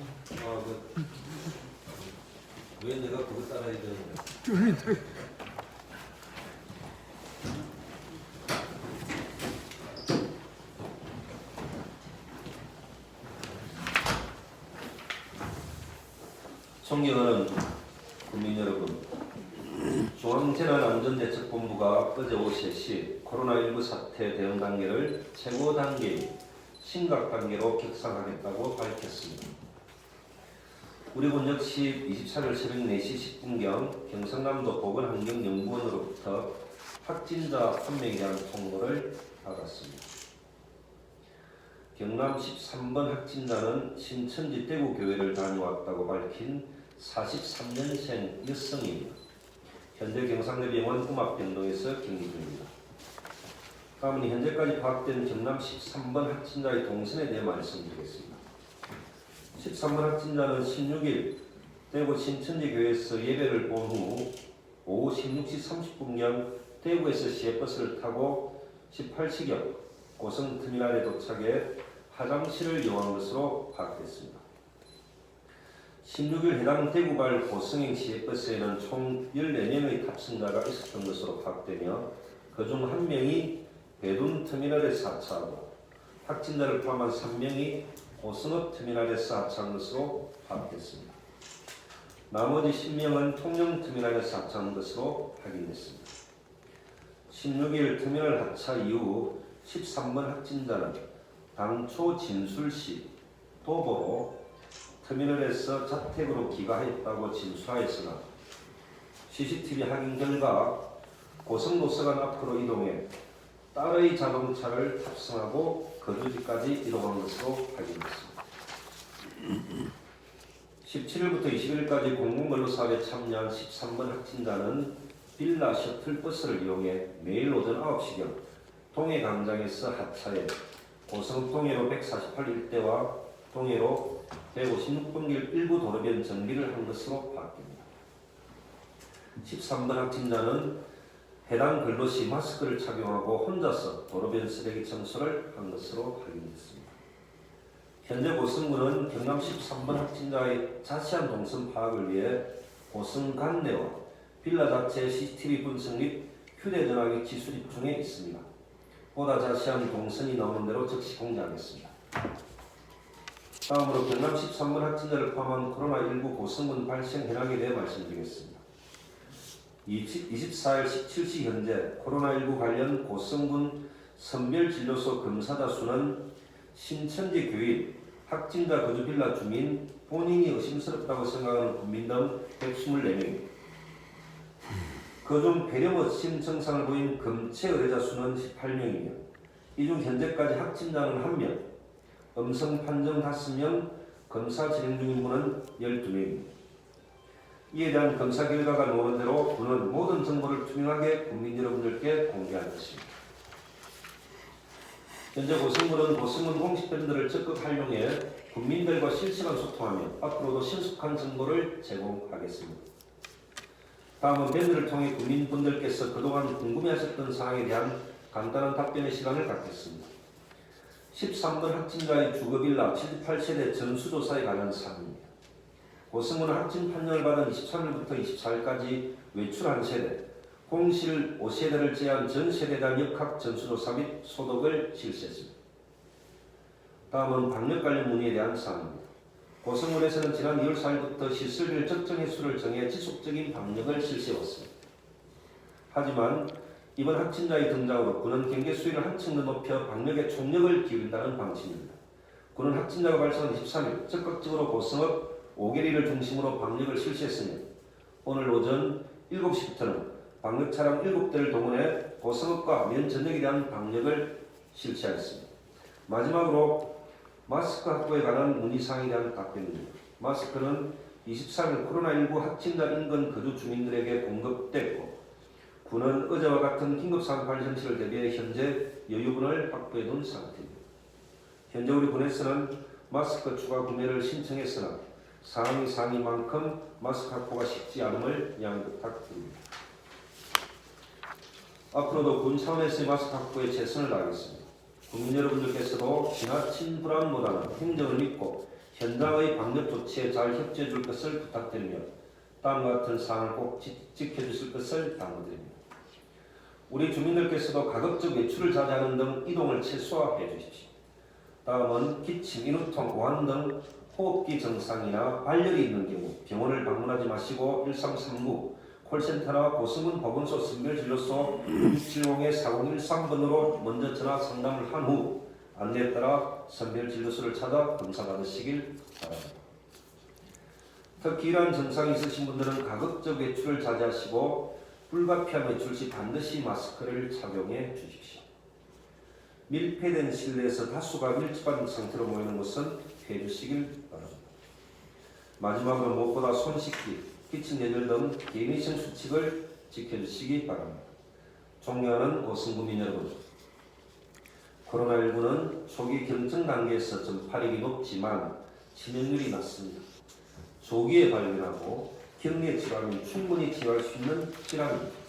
아, 그, 왜 내가 그거 따라야 되는 거야? 존경하는 국민 여러분, 중앙재난 안전대책본부가 어제 오후 3시 코로나19 사태 대응 단계를 최고 단계인 심각 단계로 격상하겠다고 밝혔습니다. 우리 군 역시 24일 새벽 4시 10분경 경상남도 보건환경연구원으로부터 확진자 1명에 대한 통보를 받았습니다. 경남 13번 확진자는 신천지 대구교회를 다녀왔다고 밝힌 43년생 여성입니다. 현재 경상대 병원 음압병동에서 격리 중입니다. 다음은 현재까지 파악된 경남 13번 확진자의 동선에 대해 말씀드리겠습니다. 13번 확진자는 16일 대구 신천지 교회에서 예배를 본 후 오후 16시 30분경 대구에서 시외버스를 타고 18시경 고성 터미널에 도착해 화장실을 이용한 것으로 파악됐습니다. 16일 해당 대구발 고성행 시외버스에는 총 14명의 탑승자가 있었던 것으로 파악되며 그중 한명이 배둔 터미널에서 하차하고 확진자를 포함한 3명이 고성읍 터미널에서 하차한 것으로 파악됐습니다. 나머지 10명은 통영 터미널에서 하차한 것으로 확인됐습니다. 16일 터미널 하차 이후 13번 확진자는 당초 진술시 도보로 터미널에서 자택으로 귀가했다고 진술하였으나 CCTV 확인 결과 고성도서관 앞으로 이동해 딸의 자동차를 탑승하고 거주지까지 이동한 것으로 확인됐습니다. 17일부터 20일까지 공공근로 사업에 참여한 13번 확진자는 빌라 셔틀버스를 이용해 매일 오전 9시경 동해광장에서 하차해 고성 동해로 148 일대와 동해로 156번길 일부 도로변 정비를 한 것으로 파악됩니다. 13번 확진자는 해당 근로시 마스크를 착용하고 혼자서 도로변 쓰레기 청소를 한 것으로 확인됐습니다. 현재 고성군은 경남 13번 확진자의 자세한 동선 파악을 위해 고성 관내와 빌라 자체의 CCTV 분석 및 휴대전화기 기술입 중에 있습니다. 보다 자세한 동선이 나오는 대로 즉시 공개하겠습니다. 다음으로 경남 13번 확진자를 포함한 코로나19 고성군 발생 현황에 대해 말씀드리겠습니다. 24일 17시 현재 코로나19 관련 고성군 선별진료소 검사자 수는 신천지 교인, 확진자 거주 빌라 주민, 본인이 의심스럽다고 생각하는 국민 등 124명입니다. 그중 배렴 의심 증상을 보인 검체 의뢰자 수는 18명이며 이 중 현재까지 확진자는 1명, 음성 판정 5명, 검사 진행 중인 분은 12명입니다. 이에 대한 검사 결과가 나오는 대로 군은 모든 정보를 투명하게 국민 여러분들께 공개할 것입니다. 현재 고성군은 고성군 공식 밴드를 적극 활용해 국민들과 실시간 소통하며 앞으로도 신속한 정보를 제공하겠습니다. 다음은 밴드를 통해 국민분들께서 그동안 궁금해하셨던 사항에 대한 간단한 답변의 시간을 갖겠습니다. 13번 확진자의 주거빌라 78세대 전수조사에 관한 사항입니다. 고승으로 학진 판결받은 23일부터 24일까지 외출한 세대, 공실 5세대를 제한 전 세대 간 역학 전수조사 및 소독을 실시했습니다. 다음은 방역 관련 문의에 대한 사항입니다. 고성문에서는 지난 2월 4일부터 실습일 적정 횟수를 정해 지속적인 방역을 실시해왔습니다. 하지만 이번 확진자의 등장으로 군은 경계 수위를 한층 더 높여 방역에 총력을 기울인다는 방침입니다. 군은 확진자가 발생한 23일 적극적으로 고성업 5개리를 중심으로 방역을 실시했으며 오늘 오전 7시부터는 방역 차량 7대를 동원해 고성업과 면 전역에 대한 방역을 실시하였습니다. 마지막으로 마스크 확보에 관한 문의사항에 대한 답변입니다. 마스크는 23일 코로나19 확진자 인근 거주 주민들에게 공급됐고 군은 어제와 같은 긴급상황 발생 시를 대비해 현재 여유분을 확보해 둔 상태입니다. 현재 우리 군에서는 마스크 추가 구매를 신청했으나 상황이 상이만큼 마스크 확보가 쉽지 않음을 양부탁드립니다. 앞으로도 군 차원에서의 마스크 확보에 최선을 다하겠습니다. 국민 여러분들께서도 지나친 불안보다는 행정을 믿고 현장의 방역 조치에 잘 협조해 줄 것을 부탁드리며 다음과 같은 사항을 꼭 지, 지켜주실 것을 당부드립니다. 우리 주민들께서도 가급적 외출을 자제하는 등 이동을 최소화해 주십시오. 다음은 기침, 인후통, 오한 등 호흡기 증상이나 발열이 있는 경우 병원을 방문하지 마시고 1339 콜센터나 고승은 보건소 선별진료소 670-4013번으로 먼저 전화 상담을 한 후 안내에 따라 선별진료소를 찾아 검사받으시길 바랍니다. 특히 이러한 증상이 있으신 분들은 가급적 외출을 자제하시고 불가피한 외출 시 반드시 마스크를 착용해 주십시오. 밀폐된 실내에서 다수가 밀집한 상태로 모이는 곳은 피해 주시길 바랍니다. 마지막으로 무엇보다 손 씻기, 기침 예절 등 개인위생 수칙을 지켜주시기 바랍니다. 존경하는 고승구민 여러분, 코로나19는 초기 경증 단계에서 전파력이 높지만 치명률이 낮습니다. 조기에 발견하고 격리에 치료하면 충분히 치료할 수 있는 질환입니다.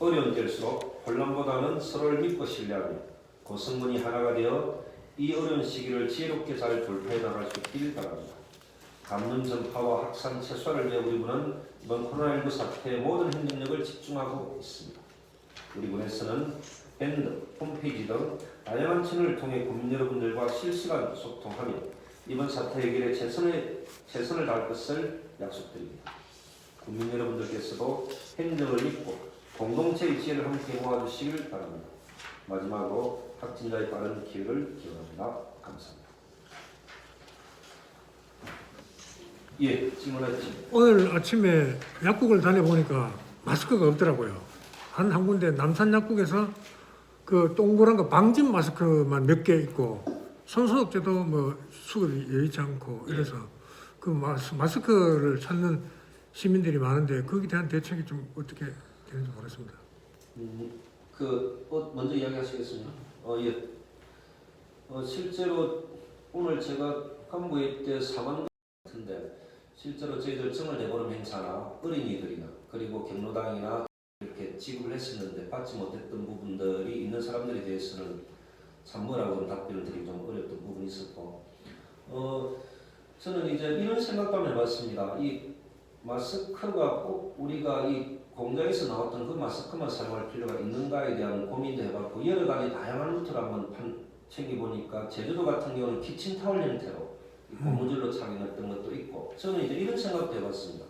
어려운 때일수록 혼란보다는 서로를 믿고 신뢰하며 고성분이 하나가 되어 이 어려운 시기를 지혜롭게 잘 돌파해 나갈 수 있길 바랍니다. 감염 전파와 확산 최소화를 위해 우리 군은 이번 코로나19 사태의 모든 행동력을 집중하고 있습니다. 우리 군에서는 밴드, 홈페이지 등 다양한 채널을 통해 국민 여러분들과 실시간 소통하며 이번 사태 해결에 최선의, 최선을 다할 것을 약속드립니다. 국민 여러분들께서도 행정을 믿고 공동체의 지혜를 함께 모아주시길 바랍니다. 마지막으로 확진자의 빠른 기회를 기원합니다. 감사합니다. 예, 질문하시죠. 오늘 아침에 약국을 다녀보니까 마스크가 없더라고요. 한 한 군데 남산 약국에서 그 동그란 거 방진 마스크만 몇 개 있고 손소독제도 뭐 수급이 여의치 않고 이래서 그 마스, 마스크를 찾는 시민들이 많은데 거기에 대한 대책이 좀 어떻게 되는지 모르겠습니다. 음, 그 어, 먼저 이야기하시겠습니다. 어, 예. 어, 실제로 오늘 제가 간부회 때 사관 같은데 실제로 저희들 정을 내보는 행사나 어린이들이나 그리고 경로당이나 이렇게 지급을 했었는데 받지 못했던 부분들이 있는 사람들에 대해서는 참 뭐라고 좀 답변을 드리기 좀 어렸던 부분이 있었고 어 저는 이제 이런 생각도 한번 해봤습니다. 이 마스크가 꼭 우리가 이 공장에서 나왔던 그 마스크만 사용할 필요가 있는가에 대한 고민도 해봤고 여러 가지 다양한 루트를 한번 판, 챙겨보니까 제주도 같은 경우는 키친타월 형태로 이 고무줄로 착용했던 것도 있고 저는 이제 이런 생각도 해봤습니다.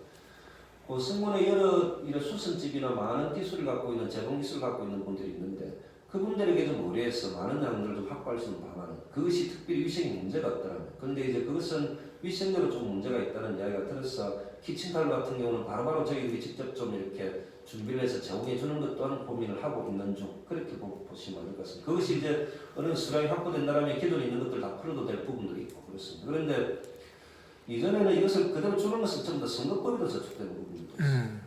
그 승무원의 여러 이런 수선집이나 많은 기술을 갖고 있는 제공 기술을 갖고 있는 분들이 있는데 그분들에게 좀 의뢰해서 많은 양들을 좀 확보할 수 있는 방안 그것이 특별히 위생에 문제가 없더라고요. 근데 이제 그것은 위생적으로 좀 문제가 있다는 이야기가 들어서 키친타월 같은 경우는 바로바로 저희들이 직접 좀 이렇게 준비를 해서 제공해 주는 것 또한 고민을 하고 있는 중 그렇게 보- 보시면 될 것 같습니다. 그것이 이제 어느 수량이 확보된다면 기존에 있는 것들 다 풀어도 될 부분도 있고 그렇습니다. 그런데 이전에는 이것을 그대로 주는 것은 전부 다 선거법에도 저촉되는 부분도 있어요.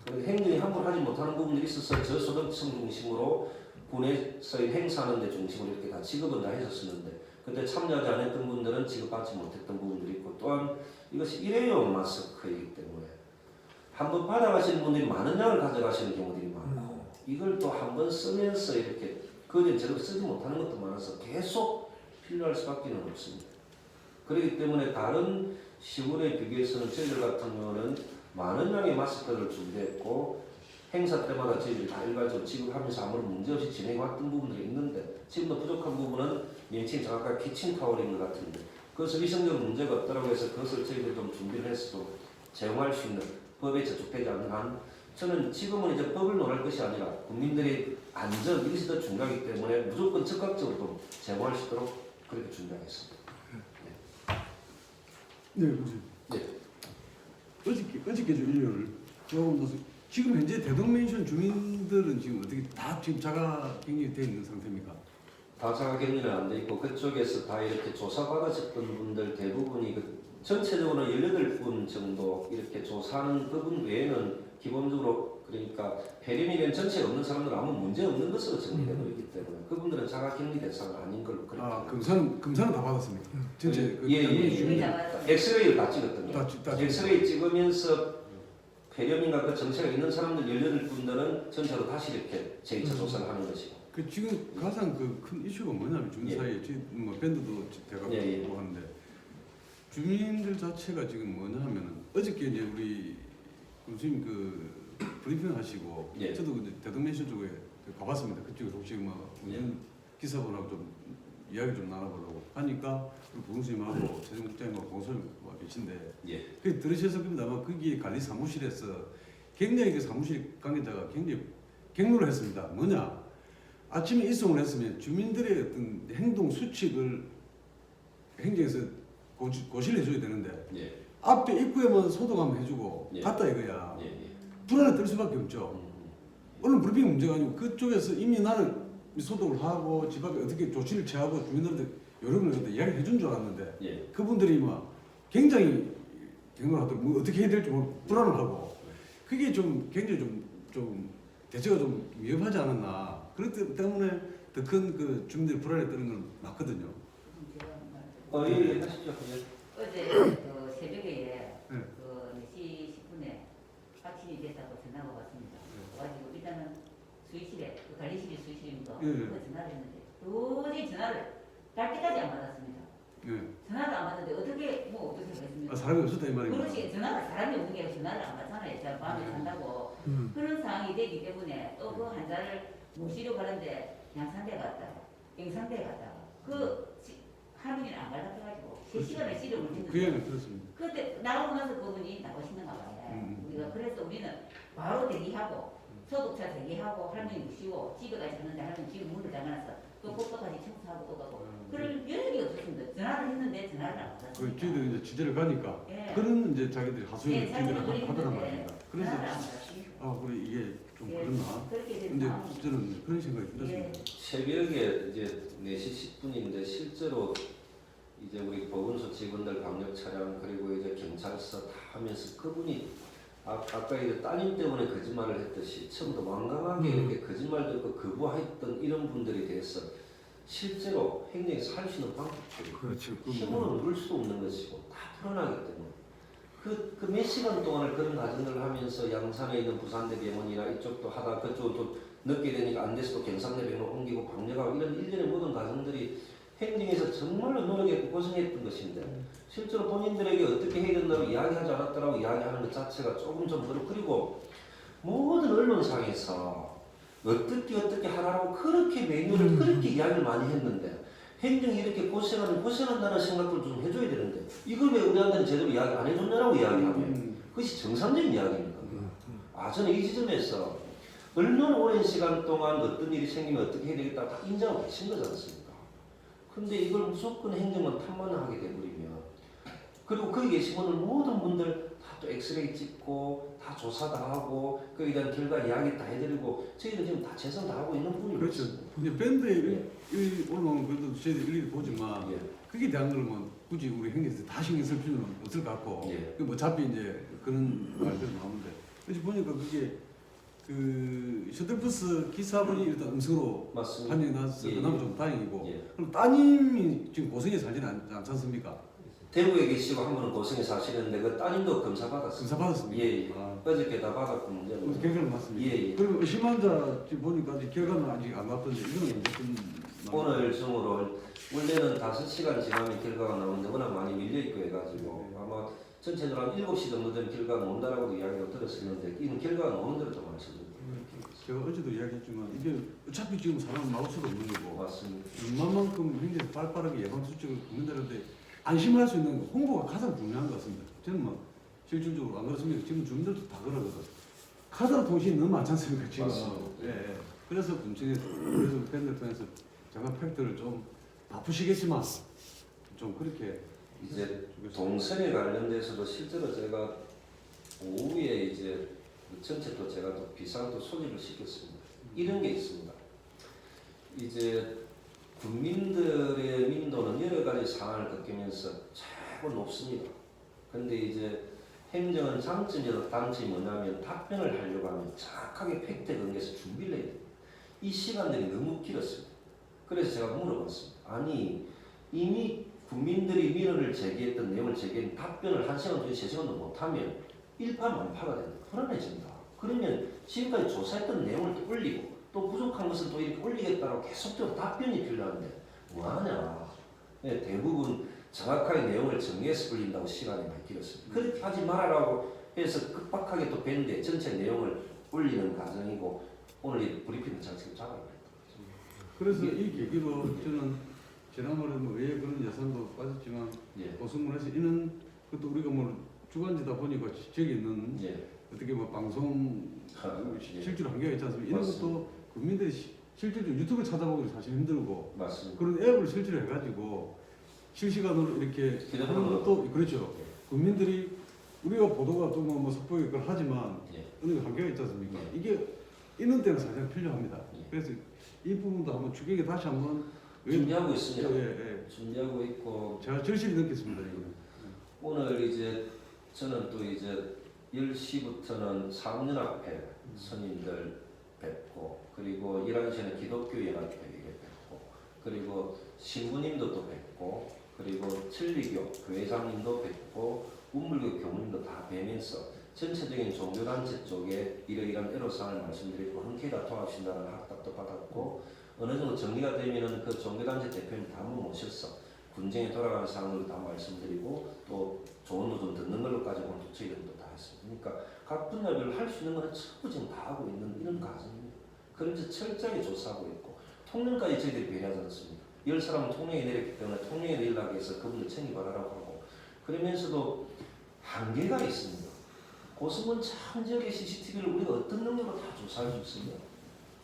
그리고 행정이 함부로 하지 못하는 부분들이 있어서 저소득층 중심으로 군에서의 행사하는 데 중심으로 이렇게 다 지급은 다 했었었는데 그때 참여하지 않았던 분들은 지급받지 못했던 부분들이 있고 또한 이것이 일회용 마스크이기 때문에 한 번 받아가시는 분들이 많은 양을 가져가시는 경우들이 많고 이걸 또 한 번 쓰면서 이렇게 그전 제대로 쓰지 못하는 것도 많아서 계속 필요할 수밖에 는 없습니다. 그렇기 때문에 다른 시골에 비교해서는 저희들 같은 경우는 많은 양의 마스크를 준비했고 행사 때마다 저희들이 다 일괄적으로 지급하면서 아무런 문제없이 진행해왔던 부분들이 있는데 지금도 부족한 부분은 명칭이 정확하게 키친타월인 것 같은데 그것을 위생적으로 문제가 없다고 해서 그것을 저희들이 좀 준비를 해서 좀 제공할 수 있는 법에 저촉되지 않는 한 저는 지금은 이제 법을 논할 것이 아니라 국민들의 안전 이것이 더 중요하기 때문에 무조건 적극적으로 좀 제공할 수 있도록 그렇게 준비하겠습니다. 네, 보세요. 네. 어저께 어저께 저 일요일 조금 더 지금 현재 대동맨션 주민들은 지금 어떻게 다 지금 자가 격리 돼 있는 상태입니까? 다 자가 격리는 안 돼 있고 그쪽에서 다 이렇게 조사받으셨던 분들 대부분이 그 전체적으로 18분 정도 이렇게 조사하는 부분 외에는 기본적으로 그러니까 폐렴이된 전체가 없는 사람들은 아무 문제 없는 것으로 정리되고 있기 때문에 그분들은 자가격리 대상은 아닌 걸로 그렇게 아 검사는 검사는 다 받았습니까? 전체 그 예, 예, 예. 엑스레이를 다 찍었더니 다 찍- 다 찍- 엑스레이 찍으면서 폐렴인가 그 정체가 있는 사람들 18분들은 전체로 다시 이렇게 제2차 조사를 하는 것이고 그 지금 가장 그 큰 이슈가 뭐냐면 예. 사이에 지금 뭐 밴드도 돼가고 예, 예. 하는데 주민들 자체가 지금 뭐냐 하면은 어저께 이제 우리 교수님 그 브리핑 하시고 예. 저도 이제 대동맨션 쪽에 가봤습니다. 그쪽에 혹시 뭐 운전 기사분하고 좀 이야기 좀 나눠보려고 하니까 우리 부동수님하고 재정국장님하고 공소님 와 계신데 예. 그 들으셔서 겁니다. 아마 거기 관리 사무실에서 굉장히 그 사무실 관계자가 굉장히 격노를 했습니다. 뭐냐? 아침에 이송을 했으면 주민들의 어떤 행동 수칙을 행정에서 고시, 고시를 해줘야 되는데 예. 앞에 입구에만 소독 한번 해주고 예. 갔다 이거야. 예. 예. 불안에 떨 수밖에 없죠. 음. 얼른 브리핑 문제가 아니고 그쪽에서 이미 나는 소독을 하고 집 앞에 어떻게 조치를 취하고 주민들한테 여러 번을 그때 이야기 해 준 줄 알았는데 예. 그분들이 막 굉장히 격노를 하더라고 뭐 어떻게 해야 될지 모르고 불안을 하고 그게 좀 굉장히 좀, 좀 대처가 좀 위험하지 않았나 그렇기 때문에 더 큰 그 주민들이 불안에 떠는 건 맞거든요 어, 예, 예, 하시죠. 예. 어제 그 새벽에 네. 그 4시 10분에 확진이 됐다고 전화가 왔습니다. 와가지고 일단은 수의실에 그 관리실이 수의실입니다. 예, 예. 그 전화를 했는데 도저히 전화를 갈 때까지 안 받았습니다. 예. 전화도 안 받는데 어떻게 뭐 어떻게 아, 하겠습니까? 사람이 없었다 이 말입니다 그렇지 전화가 사람이 오는 게 아니라 전화를 안 받잖아요. 제가 밤에 잔다고 음. 그런 상황이 되기 때문에 또 그 환자를 모시러 가는데 양산대 갔다가 영산대 갔다가 그 시- 할머니는 안 갈라져가지고 세 시간을 씨름을 했는데 그 얘기는 들었습니다 그때 나가고 나서 그분이 나오시는가 봐요. 음. 우리가 그래서 우리는 바로 대기하고 소독차 대기하고 할머니 모시고 집에까지 갔는데 할머니 집 문을 잠가놨어. 또 꽃도까지 청소하고 또 가고. 그럴 여력이 없었습니다. 전화를 했는데 전화를 안그 받았습니다. 저희들 이제 취재를 가니까 예. 그런 이제 자기들이 하소연을 예, 취재를 자기들이 하- 하더란 말입니다 그래서 전화를 안 받았습니다. 아 그래 이게 좀 예. 그렇나 그렇게 된 근데 상황이 저는 그런 생각이 예. 들었습니다 새벽에 이제 4시 10분인데 실제로 이제 우리 보건소 직원들 방역 차량 그리고 이제 경찰서 다 하면서 그분이 아, 아까 이제 따님 때문에 거짓말을 했듯이 처음부터 완강하게 음. 이렇게 거짓말 듣고 거부했던 이런 분들에 대해서 실제로 행정에서 할 수 있는 방법들이 그렇죠. 힘으로 누를 수도 없는 것이고 다 풀어나기 때문에 그 그 몇 시간 동안을 그런 과정을 하면서 양산에 있는 부산대 병원이나 이쪽도 하다 그쪽은 또 늦게 되니까 안 돼서 또 경상대 병원 옮기고 방역하고 이런 일련의 모든 과정들이 행정에서 정말로 노력했고 고생했던 것인데 실제로 본인들에게 어떻게 해야 된다고 이야기하지 않았더라고 이야기하는 것 자체가 조금 좀 그렇고 그리고 모든 언론상에서 어떻게 어떻게 하라고 그렇게 메뉴를 음. 그렇게 이야기를 많이 했는데 행정이 이렇게 고생하는 고생한다는 생각도 좀 해줘야 되는데 이걸 왜 우리한테는 제대로 이야기 안 해줬냐라고 이야기하면 음. 그것이 정상적인 이야기입니까? 아 저는 이 지점에서 얼마나 오랜 시간 동안 어떤 일이 생기면 어떻게 해야 되겠다 다 인정하고 계신 거지 않습니까? 근데 이걸 무조건 행정은 탐만 하게 돼버리면 그리고 거기 계신 분들 모든 분들 다 또 엑스레이 찍고 다 조사 다 하고 거기에 대한 결과 이야기 다 해드리고 저희는 지금 다 최선 다 하고 있는 부분이 그렇죠. 이제 밴드에 일- 일 올라오면 그래도 저희들 일일이 보지만 예. 그게 대한 걸뭐 굳이 우리 행정에서 다 신경 쓸 필요는 없을 것 같고 예. 그 어차피 이제 그런 말들 나오는데 그래서 보니까 그게 그 셔틀버스 기사분이 일단 음성으로 맞습니다. 판정이 나서 예, 그나마 예. 좀 다행이고 예. 그럼 따님이 지금 고성에 살지는 않, 않지 않습니까? 대구에 계시고 한 분은 고성에 사시는데 그 따님도 검사 받았어요. 검사 받았습니까? 예, 예. 아, 어저께 다 받았고 문제는 그래서 결과는 맞습니다. 예, 예. 그리고 의심 환자 지금 보니까 아직 결과는 아직 안 나왔던데 이거는 어쨌든 오늘 중으로 원래는 5시간 지나면 결과가 나오는데 워낙 많이 밀려있고 해가지고 아마 전체적으로 한 7시 정도 되면 결과가 나온다라고도 이야기가 들었었는데 이는 결과가 나오는 대로 또 말씀드립니다. 제가 어제도 이야기했지만 이게 어차피 지금 사람은 막을 수가 없는 거고 맞습니다. 웬만만큼 굉장히 빠르게 예방 수칙을 국민들한테 안심할 수 있는 홍보가 가장 중요한 것 같습니다. 저는 뭐 실질적으로 안 그렇습니까? 지금 주민들도 다 그러거든. 카드로 통신이 너무 많지 않습니까? 지금. 예, 예. 그래서 분청에서 그래서 팬들 통해서 잠깐 팩트를 좀 바쁘시겠지만 좀 그렇게 이제 동선에 관련돼서도 실제로 제가 오후에 이제 전체 또 제가 또 비상도 소집을 시켰습니다. 이런 게 있습니다. 이제 국민들의 민도는 여러 가지 상황을 겪으면서 최고 높습니다. 근데 이제 행정은 장점이라 단점이 뭐냐면 답변을 하려고 하면 정확하게 팩트에 근거해서 준비를 해야 돼요. 이 시간들이 너무 길었습니다. 그래서 제가 물어봤습니다. 아니 이미 국민들이 민원을 제기했던 내용을 제기한 답변을 한 시간 중에 세 시간도 못하면 일파만파가 된다. 불안해진다. 그러면 지금까지 조사했던 내용을 또 올리고 또 부족한 것은 또 이렇게 올리겠다고 계속적으로 답변이 필요한데 뭐하냐. 예, 대부분 정확하게 내용을 정리해서 올린다고 시간이 많이 길었습니다. 그렇게 하지 말아라고 해서 급박하게 또 밴데 전체 내용을 올리는 과정이고 오늘 이 브리핑 자체를 잡아야 겠다 그래서 이 계기로 저는 지난번에 뭐왜 그런 예산도 빠졌지만 예. 오승문에서 이는 그것도 우리가 뭐 주간지다 보니까 지역에 있는 예. 어떻게 뭐 방송 아, 예. 실제로 한계가 있지 않습니까? 이런. 것도 국민들이 시- 실제로 유튜브 찾아보기 사실 힘들고 맞습니다. 그런 앱을 실제로 해가지고 실시간으로 이렇게 휴대폰으로. 하는 것도 그렇죠. 국민들이 우리가 보도가 또뭐 뭐 속보에 그걸 하지만 예. 어느 한계가 있지 않습니까? 예. 이게 있는 때는 사실 필요합니다. 예. 그래서 이 부분도 한번 주객에 다시 한번 준비하고 예, 있습니다. 예, 준비하고 있고 예. 제가 절실히 느꼈습니다. 이거는. 오늘 이제 저는 또 이제 10시부터는 사업연합회 선임들 뵙고 그리고 11시에는 기독교 연합회 뵙고 그리고 신부님도 또 뵙고 그리고 천리교 교회장님도 뵙고 운물교 교무님도 다 뵈면서 전체적인 종교단체 쪽에 이러이러한 애로사항을 말씀드리고 흔쾌히 다 도와주신다는 학답도 받았고 어느 정도 정리가 되면은 그 종교단체 대표님 다 한번 모셔서 군쟁에 돌아가는 상황을 다 말씀드리고 또 좋은 노좀 듣는 걸로까지 오늘 저희들도 다 했습니다. 그러니까 각 분야별로 할 수 있는 거는 전부 지금 다 하고 있는 이런 과정입니다. 그런지 철저하게 조사하고 있고 통령까지 저희들이 배려하지 않습니다. 열 사람은 통령에 내렸기 때문에 통령에 내리라고 해서 그분들 챙겨봐라라고 하고 그러면서도 한계가 있습니다. 참 지역의 CCTV를 우리가 어떤 능력으로 다 조사할 수 있습니다.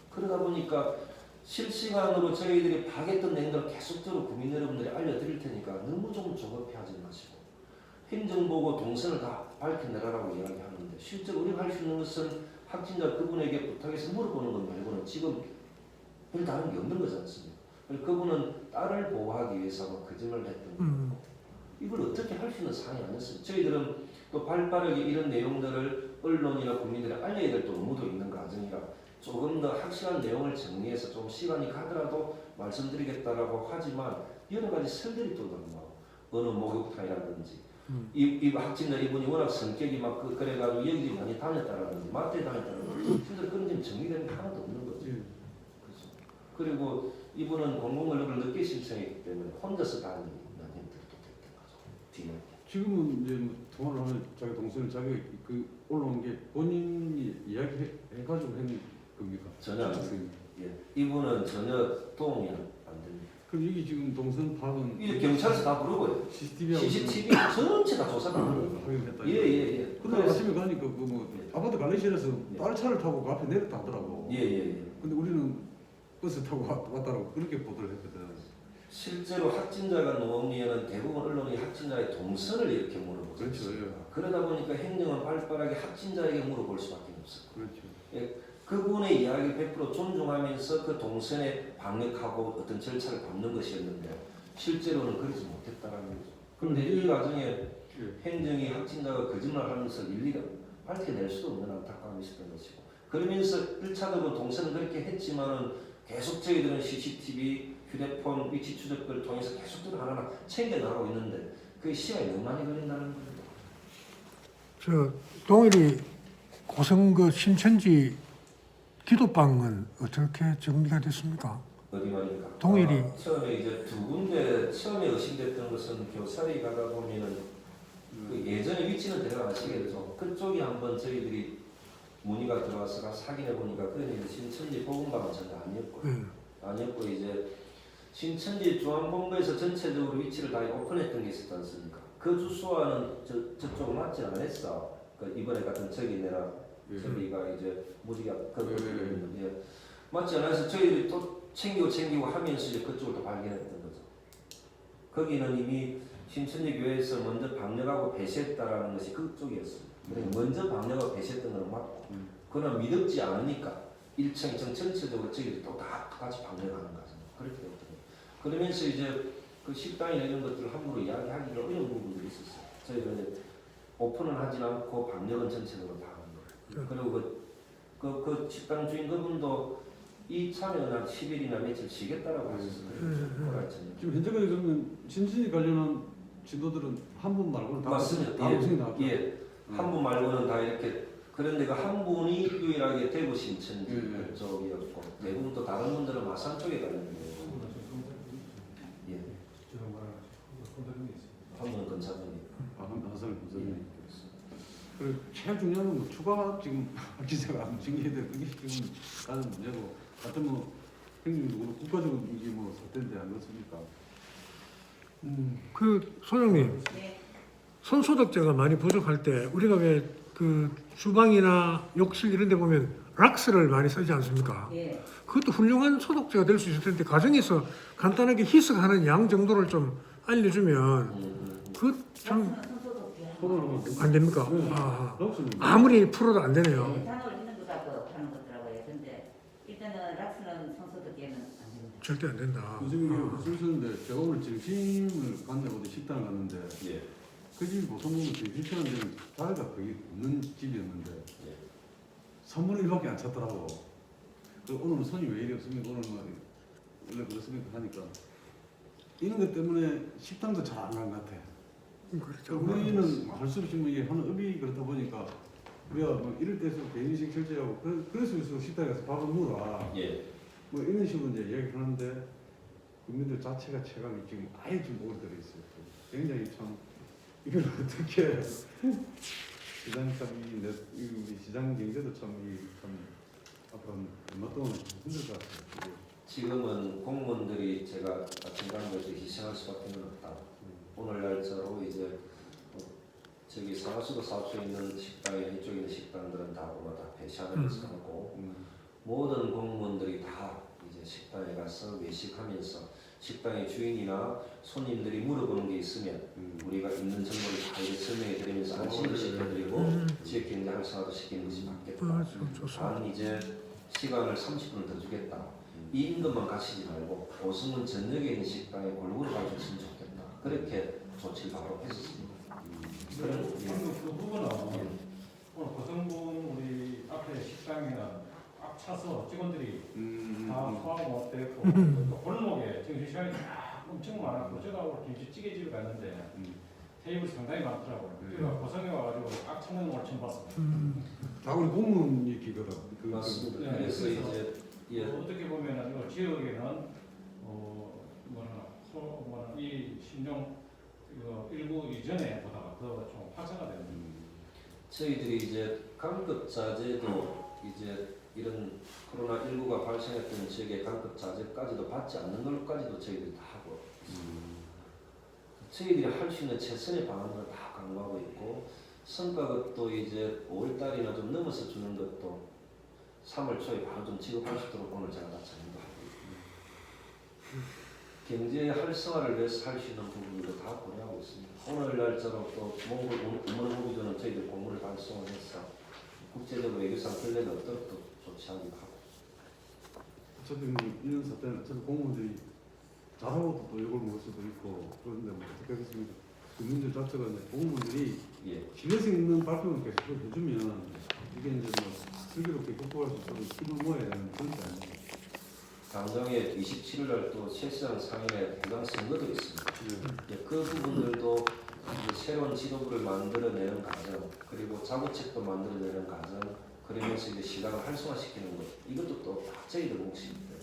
그러다 보니까 실시간으로 저희들이 파악했던 내용들을 계속적으로 국민 여러분들이 알려드릴 테니까 너무 좀 조급해하지 마시고 행정보고 동선을 다 밝혀내라라고 이야기하는데 실제로 우리가 할 수 있는 것은 확진자 그분에게 부탁해서 물어보는 것 말고는 지금 별 다른 게 없는 거지 않습니까? 그분은 딸을 보호하기 위해서 아마 거짓말을 했던 거고 음. 이걸 어떻게 할수 있는 사안이 아니었습니다. 저희들은 또 발빠르게 이런 내용들을 언론이나 국민들에 알려야 될 또 의무도 있는 과정이라 조금 더 확실한 내용을 정리해서 좀 시간이 가더라도 말씀드리겠다라고 하지만 여러 가지 설들이 또 나와 어느 목욕탕이라든지 음. 이, 이 확진자 이분이 워낙 성격이 막 그- 그래가지고 여기저기 많이 다녔다라든지 마트에 다녔다라든지 실제 그런 점 정리되는 게 하나도 없는 거죠. 예. 그렇죠. 그리고 이분은 공공연락을 늦게 신청했기 때문에 혼자서 다니는 형들도 됐던 거죠. 뒤에. 지금은 이제 뭐 통화를 하면 자기 동생을 자기 그 올라온 게 본인이 이야기해가지고 한 겁니까? 전혀 안 학생이. 예. 이분은 전혀 도움이 안. 그럼 여기 지금 동선 파악은 이 경찰서 다 부르고요. CCTV하고 CCTV 전체 다 조사를 하는 거예요. 확인했다. 예, 예, 예. 근데 아침에 가니까 그뭐 예. 아파트 관리실에서 예. 딸 차를 타고 그 앞에 내렸다 하더라고. 예, 예, 예. 근데 우리는 버스 타고 왔- 왔다라고 그렇게 보도를 했거든. 실제로 확진자가 나오면은 대부분 언론이 확진자의 동선을 이렇게 물어보죠. 그렇죠. 예. 그러다 보니까 행정은 발빠르게 확진자에게 물어볼 수밖에 없어요. 그렇죠. 그분의 이야기를 100% 존중하면서 그 동선에 방역하고 어떤 절차를 밟는 것이었는데 실제로는 그러지 못했다라는 거죠. 그런데 이 과정에 예. 행정이 확진자가 거짓말하면서 일일이 밝혀낼 수도 없는 안타까움이 있었던 것이고 그러면서 1차적으로 동선은 그렇게 했지만은 계속 저희들은 CCTV, 휴대폰 위치 추적을 통해서 계속적으로 하나하나 챙겨나가고 있는데 그 시간이 너무 많이 걸린다는 겁니다. 저 동일이 고성 그 신천지 기도방은 어떻게 정리가 됐습니까? 어디 말입니까? 동일이. 아, 처음에 이제 두 군데 처음에 의심됐던 것은 교사리 가다 보면은 그 예전에 위치는 데려가시겠죠. 그쪽이 한번 저희들이 문의가 들어와서 확인해 보니까 이제 신천지 복음방은 전혀 아니었고 예. 아니었고 이제 신천지 중앙본부에서 전체적으로 위치를 다 오픈했던 게 있었지 않습니까? 그 주소와는 저 저쪽 맞지 않았어. 그 이번에 같은 저기 내가 예. 저희가 이제 무지개 그 예, 예, 예. 맞지 않아서 저희들이 또 챙기고 챙기고 하면서 이제 그쪽을 또 발견했던 거죠. 거기는 이미 신천지 교회에서 먼저 방역하고 배제했다라는 것이 그쪽이었습니다. 그러니까 먼저 방역하고 배제했던 건 맞고, 음. 그러나 믿었지 않으니까 1층, 2층 전체적으로 저희들이 또다 같이 방역하는 거죠. 그렇게 됐거든요. 그러면서 이제 그 식당이나 이런 것들을 함부로 이야기하기가 어려운 부분들이 있었어요. 저희가 이제 오픈은 하지 않고 방역은 전체적으로 다. 그리고 그, 그, 그 식당 주인 그분도 이 참여는 한 10일이나 며칠 쉬겠다라고 하셨어요. 음. 그랬잖아요. 지금 현재까지 그러면 신천지 관련한 지도들은 한 분 말고는 다 맞습니다. 다 예. 나왔죠. 예, 한 분 말고는 다 이렇게 그런데 그한 분이 유일하게 대구 신천지 예, 예. 쪽이었고 대부분 또 다른 분들은 마산 쪽에 가는 거예요. 예. 제가 말하는 건드림이 있어요. 완전히. 그리고 제일 중요한 건뭐 추가 지금 기자가 안 증기해야 될 그게 지금 다른 문제고 같은 뭐 행정도 그렇고 국가적으로 이게 뭐 사태인데 안 그렇습니까? 음. 그 소장님 네. 손소독제가 많이 부족할 때 우리가 왜 그 주방이나 욕실 이런 데 보면 락스를 많이 쓰지 않습니까? 예. 그것도 훌륭한 소독제가 될 수 있을 텐데 가정에서 간단하게 희석하는 양 정도를 좀 알려주면 음, 음. 그참 안 됩니까? 네. 아, 럭스는 아무리 풀어도 안 되네요. 네, 단어를 있는 거라고 하는 거더라고요. 근데 일단은 락스는 손소독제는 안 됩니다. 절대 안 된다. 요즘 이게 아. 무슨 쓰는데 제가 오늘 점심을 갔는데 어디 식당을 갔는데 예. 그 집이 보통 보면 점심시간 되면 자리가 거의 없는 집이었는데 예. 3분의 1밖에 안 찼더라고. 그 오늘은 손이 왜 이리 없습니까? 오늘 뭐 원래 그렇습니까 하니까 이런 것 때문에 식당도 잘 안 간 것 같아. 그렇죠. 우리는 할수 없이 뭐 이게 하는 업이 그렇다 보니까 우리가 뭐 이럴 때서 개인식 결제하고 그, 그래서 요새 식당에 가서 밥을 먹어라. 예. 뭐 이런 식으로 이제 이야기를 하는데 국민들 자체가 체감이 지금 아예 좀 오그들어 있어요. 굉장히 참 이걸 어떻게 시장 참이 우리 시장 경제도 참이참 앞으로 얼마 동안 힘들 것 같아요. 지금은 공무원들이 제가 아침 당부에서 희생할 수밖에 없다. 오늘날처럼 이제 어, 저기 상하수도 사업소에 있는 식당에 이쪽에 있는 식당들은 다 아마 다 폐쇄하면서 하고 음. 모든 공무원들이 다 이제 식당에 가서 외식하면서 식당의 주인이나 손님들이 물어보는 게 있으면 음. 우리가 있는 정보를 다 이렇게 설명해 드리면서 안심도 시켜드리고 음, 지역 경제 활성화도 시키는 것이 맞겠다. 아, 좀 좋습니다. 단 이제 시간을 30분을 더 주겠다. 이 임금만 가시지 말고 오승은 전역에 있는 식당에 골고루 가주셨으면 좋겠다. 그렇게 조치를 바로 했었습니다. 그런 예. 방금 그 부분은 오늘 고성군 우리 앞에 식당에는 꽉 차서 직원들이 음. 다 소화가 못 됐고 또 골목에 지금 시간이 딱 엄청 많았고 제가 오늘 김치찌개집에 갔는데 음. 테이블 상당히 많더라고요. 네. 그래서 고성에 와가지고 꽉 차는 걸 처음 봤습니다. 음, 다 우리 공무원 얘기거든. 그, 맞습니다. 네, 그래서 그래서 이제 예, 어, 어떻게 보면 지역에는 어 이 신종 이거 이전에 보다가 더좀 활성화되는 음. 저희들이 이제 강급 자재도 이제 이런 코로나 19가 발생했던 지역의 강급 자재까지도 받지 않는 걸까지도 저희들이 다 하고 음. 저희들이 할 수 있는 최선의 방안들을 다 강구하고 있고 성과급도 이제 5월 달이나 좀 넘어서 주는 것도 3월 초에 바로 좀 지급할 수 있도록 오늘 제가 마찬가지로 하고 있습니다. 경제 활성화를 위해서 할 수 있는 부분도 다 고려하고 있습니다. 오늘 날짜로 또 몽골 우먼 후보자는 저희들 공문을 발송을 해서 국제적으로 외교상 전례가 어떻게 또 조치하기도 하고 어차피 뭐 이런 사태는 어차피 공무원들이 잘하고 또 욕을 먹을 수도 있고 그런데 뭐 어떻게 하겠습니까? 국민들 자체가 이제 공무원들이 예. 신뢰성 있는 발표를 계속 해주면 이게 이제 뭐 슬기롭게 극복할 수 있도록 힘을 모아야 되는 그런 게 아닙니까? 당장에 27일 날또 실시장 상임에 해당 선거도 있습니다. 예. 예, 그 부분들도 새로운 지도부를 만들어내는 과정, 그리고 자구책도 만들어내는 과정, 그러면서 이제 시장을 활성화시키는 것, 이것도 또다 저희들 몫입니다.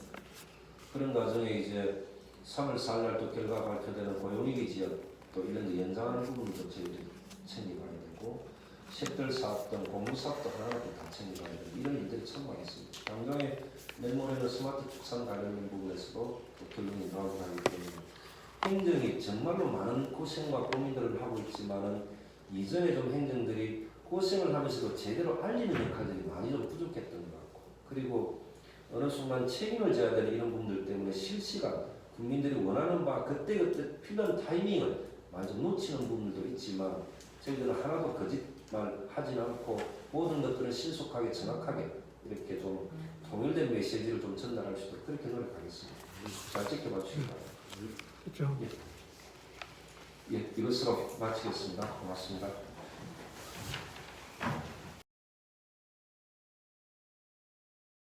그런 과정에 이제 3월 4일 날 또 결과 발표되는 고용위기 지역, 또 이런 데 연장하는 부분도 저희들이 챙겨가야 되고, 셰들 사업 등 공무 사업도 하나하나 다 챙겨가야 되고, 이런 일들이 참 많이 있습니다. 당장에 모레는 스마트 축산 관련된 부분에서도 또 결론이 나오고 하기 때문에 행정이 정말로 많은 고생과 고민들을 하고 있지만은 이전에 좀 행정들이 고생을 하면서도 제대로 알리는 역할들이 많이 좀 부족했던 것 같고 그리고 어느 순간 책임을 져야 되는 이런 부분들 때문에 실시간 국민들이 원하는 바 그때그때 필요한 타이밍을 많이 좀 놓치는 부분도 있지만 저희들은 하나도 거짓말 하진 않고 모든 것들을 신속하게 정확하게 이렇게 좀 통일된 메시지를 좀 전달할 수 있도록 그렇게 노력하겠습니다. 잘 지켜봐 주시기 바랍니다. 그렇죠. 예, 이것으로 마치겠습니다. 고맙습니다.